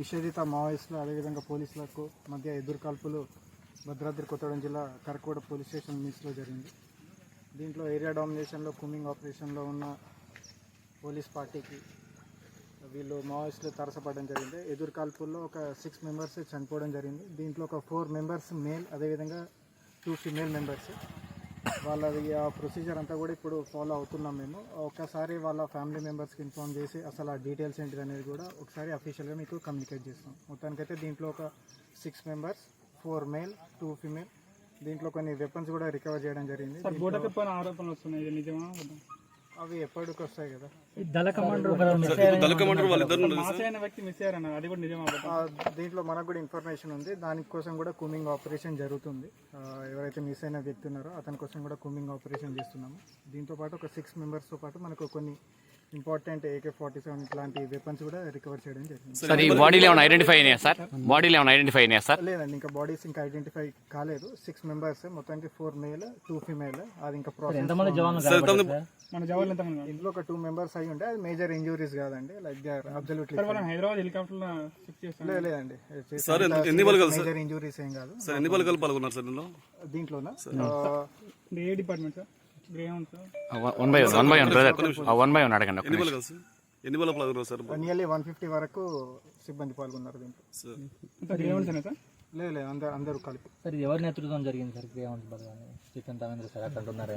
నిషేధిత మావోయిస్టులు అదేవిధంగా పోలీసులకు మధ్య ఎదురుకాల్పులు భద్రాద్రి కొత్తగూడెం జిల్లా కరకోడ పోలీస్ స్టేషన్ మిస్లో జరిగింది. దీంట్లో ఏరియా డామినేషన్లో కుమింగ్ ఆపరేషన్లో ఉన్న పోలీస్ పార్టీకి వీళ్ళు మావోయిస్టులు తరసపడడం జరిగింది. ఎదురుకాల్పుల్లో ఒక సిక్స్ మెంబర్స్ చనిపోవడం జరిగింది. దీంట్లో ఒక ఫోర్ మెంబర్స్ మేల్ అదేవిధంగా టూ ఫిమేల్ మెంబర్స్. వాళ్ళది ఆ ప్రొసీజర్ అంతా కూడా ఇప్పుడు ఫాలో అవుతున్నాం మేము. ఒకసారి వాళ్ళ ఫ్యామిలీ మెంబర్స్కి ఇన్ఫార్మ్ చేసి అసలు ఆ డీటెయిల్స్ ఏంటిది అనేది కూడా ఒకసారి అఫీషియల్గా మీకు కమ్యూనికేట్ చేస్తాం. మొత్తానికైతే దీంట్లో ఒక six members four male two female దీంట్లో కొన్ని వెపన్స్ కూడా రికవర్ చేయడం జరిగింది. ఆరోపణలు వస్తున్నాయి. నిజమా? అవి ఎప్పటికి వస్తాయి కదా? దళ కమాండర్ దళ కమాండర్ వాళ్ళిద్దరు మాస్ అయిన వ్యక్తి మిస్ అది కూడా దీంట్లో మనకు కూడా ఇన్ఫర్మేషన్ ఉంది. దానికోసం కూడా కుమింగ్ ఆపరేషన్ జరుగుతుంది. ఎవరైతే మిస్ అయిన వ్యక్తి ఉన్నారో అతని కోసం కూడా కుమింగ్ ఆపరేషన్ చేస్తున్నాము. దీంతో పాటు ఒక సిక్స్ మెంబర్స్తో పాటు మనకు కొన్ని ఇంపార్టెంట్ ఏకే ఫార్టీ సెవెన్ ఇట్లాంటి వెపన్స్ కూడా రికవర్ చేయడం జరిగింది. సార్ ఈ బాడీలో ఏమైనా ఐడెంటిఫై అయినాయా సార్? బాడీలో ఏమైనా ఐడెంటిఫై అయినాయా సార్? లేదండి ఇంకా బాడీస్ ఇంకా ఐడెంటిఫై కాలేదు. సిక్స్ మెంబర్స్ మొత్తానికి ఫోర్ మేల్ టూ ఫిమేల్ అది ఇంకా ప్రాసెస్? మన జవాన్లు ఎంతమంది? ఇందులో ఒక టూ మెంబర్స్ అయి ఉంటే అది మేజర్ ఇంజురీస్ కాదండి. Like they are absolutely Hyderabad helicopter లేదు లేదండి. సార్, ఎన్ని బలగాలు సార్? మేజర్ ఇంజురీస్ ఏం కాదు. సార్ ఎన్ని బలగాలు పాల్గొన్నారు సార్ ఇందులో దీంట్లోనా? ఏ department sir? One by one by one brother one by one అడగండి ఎన్ని. బలగాలు సార్? ఎన్ని బల పాల్గొన్నారు సార్? నియర్లీ వన్ ఫిఫ్టీ వరకు సిబ్బంది పాల్గొన్నారు దీంట్లో. సార్. Sir Greyhounds sir? లేదు లేదు అందరు అందరూ కలిపి. సార్ ఎవరి నేతృత్వం జరిగింది సార్? గ్రే హౌన్స్ బలగాన్ని చికెన్ రవీంద్ర సార్ అక్కడ ఉన్నారు